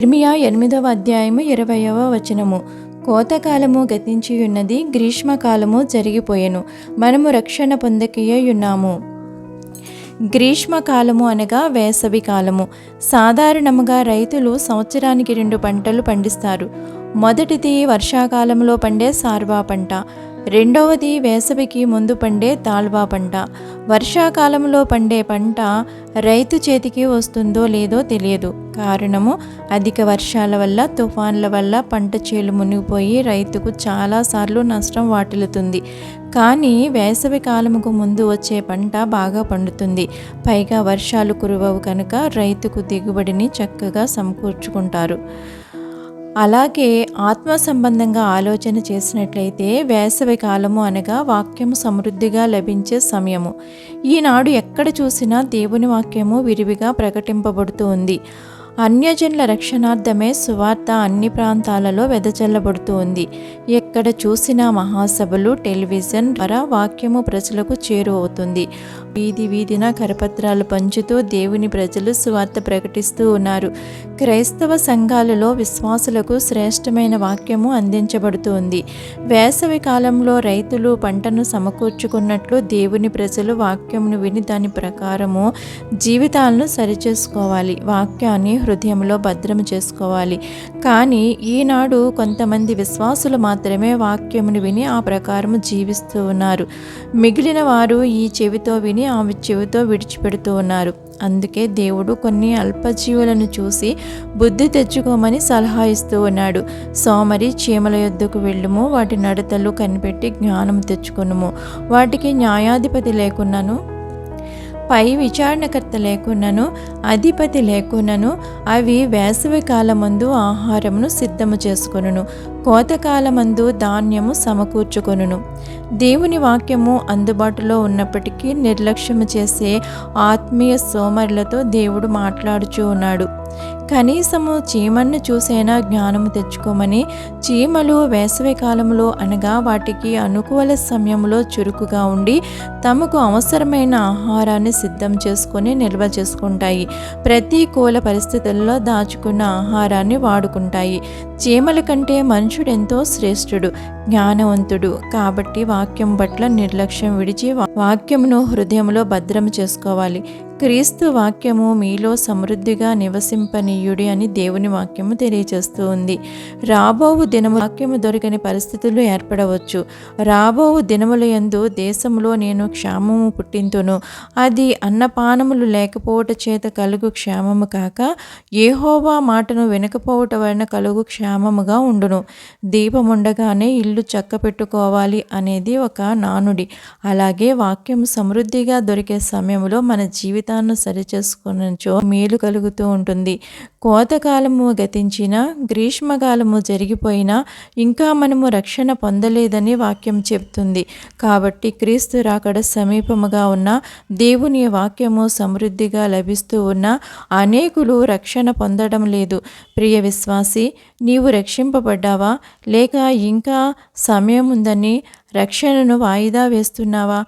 ఇర్మియా ఎనిమిదవ అధ్యాయము ఇరవయవ వచనము. కోతకాలము గతించి ఉన్నది గ్రీష్మకాలము జరిగిపోయెను. మనము రక్షణ పొందకయ్యున్నాము. గ్రీష్మకాలము అనగా వేసవి కాలము. సాధారణముగా రైతులు సంవత్సరానికి రెండు పంటలు పండిస్తారు. మొదటిది వర్షాకాలంలో పండే సార్వా పంట. రెండవది వేసవికి ముందు పండే తాల్వా పంట. వర్షాకాలంలో పండే పంట రైతు చేతికి వస్తుందో లేదో తెలియదు. కారణము అధిక వర్షాల వల్ల తుఫాన్ల వల్ల పంట చేలు మునిగిపోయి రైతుకు చాలాసార్లు నష్టం వాటిల్లుతుంది. కానీ వేసవి కాలముకు ముందు వచ్చే పంట బాగా పండుతుంది. పైగా వర్షాలు కురవవు కనుక రైతుకు దిగుబడిని చక్కగా సమకూర్చుకుంటారు. అలాగే ఆత్మ సంబంధంగా ఆలోచన చేసినట్లయితే వేసవి కాలము అనగా వాక్యము సమృద్ధిగా లభించే సమయము. ఈనాడు ఎక్కడ చూసినా దేవుని వాక్యము విరివిగా ప్రకటింపబడుతూ ఉంది. అన్యజనుల రక్షణార్థమే సువార్త అన్ని ప్రాంతాలలో వెదజల్లబడుతూ ఉంది. ఎక్కడ చూసినా మహాసభలు టెలివిజన్ ద్వారా వాక్యము ప్రజలకు చేరువవుతుంది. వీధి వీధిన కరపత్రాలు పంచుతూ దేవుని ప్రజలు సువార్త ప్రకటిస్తూ ఉన్నారు. క్రైస్తవ సంఘాలలో విశ్వాసులకు శ్రేష్టమైన వాక్యము అందించబడుతుంది వేసవి కాలంలో రైతులు పంటను సమకూర్చుకున్నట్లు దేవుని ప్రజలు వాక్యమును విని దాని ప్రకారము జీవితాలను సరిచేసుకోవాలి. వాక్యాన్ని హృదయంలో భద్రము చేసుకోవాలి. కానీ ఈనాడు కొంతమంది విశ్వాసులు మాత్రమే వాక్యమును విని ఆ ప్రకారము జీవిస్తూ ఉన్నారు. మిగిలిన వారు ఈ చెవితో విని ఆ చెవితో విడిచిపెడుతూ ఉన్నారు. అందుకే దేవుడు కొన్ని అల్పజీవులను చూసి బుద్ధి తెచ్చుకోమని సలహా ఇస్తూ ఉన్నాడు. సోమరి చీమల యొద్దకు వెళ్ళుము వాటి నడతలు కనిపెట్టి జ్ఞానం తెచ్చుకొనుము. వాటికి న్యాయాధిపతి లేకున్నాను? పై విచారణకర్త లేకున్నను అధిపతి లేకున్నను అవి వేసవి కాలమందు ఆహారమును సిద్ధము చేసుకొనును కోతకాలమందు ధాన్యము సమకూర్చుకొనును. దేవుని వాక్యము అందుబాటులో ఉన్నప్పటికీ నిర్లక్ష్యము చేసే ఆత్మీయ సోమరులతో దేవుడు మాట్లాడుచూ ఉన్నాడు. కనీసము చీమను చూసైనా జ్ఞానము తెచ్చుకోమని చీమలు వేసవి కాలంలో అనగా వాటికి అనుకూల సమయంలో చురుకుగా ఉండి తమకు అవసరమైన ఆహారాన్ని సిద్ధం చేసుకొని నిల్వ చేసుకుంటాయి. ప్రతికూల పరిస్థితుల్లో దాచుకున్న ఆహారాన్ని వాడుకుంటాయి. చీమల కంటే మనుషుడు ఎంతో శ్రేష్ఠుడు జ్ఞానవంతుడు. కాబట్టి వాక్యం పట్ల నిర్లక్ష్యం విడిచి వాక్యమును హృదయంలో భద్రం చేసుకోవాలి. క్రీస్తు వాక్యము మీలో సమృద్ధిగా నివసింపనీయుడి అని దేవుని వాక్యము తెలియజేస్తూ ఉంది. రాబోవు దినము వాక్యము దొరికని పరిస్థితులు ఏర్పడవచ్చు. రాబోవు దినముల యందు దేశంలో నేను క్షేమము పుట్టింతును. అది అన్నపానములు లేకపోవట చేత కలుగు క్షేమము కాక ఏహోవా మాటను వినకపోవట వలన కలుగు క్షేమముగా ఉండును. దీపముండగానే ఇల్లు చక్క పెట్టుకోవాలి అనేది ఒక నానుడి. అలాగే వాక్యం సమృద్ధిగా దొరికే సమయంలో మన జీవితాన్ని సరిచేసుకున్నచో మేలు కలుగుతూ ఉంటుంది. కోతకాలము గతించిన గ్రీష్మకాలము జరిగిపోయినా ఇంకా మనము రక్షణ పొందలేదని వాక్యం చెప్తుంది. కాబట్టి క్రీస్తు రాకడ సమీపముగా ఉన్న దేవుని వాక్యము సమృద్ధిగా లభిస్తూ ఉన్న అనేకులు రక్షణ పొందడం లేదు. ప్రియ విశ్వాసి నీవు రక్షింపబడ్డావా? లేక ఇంకా సమయం ఉందని రక్షణను వాయిదా వేస్తున్నావా?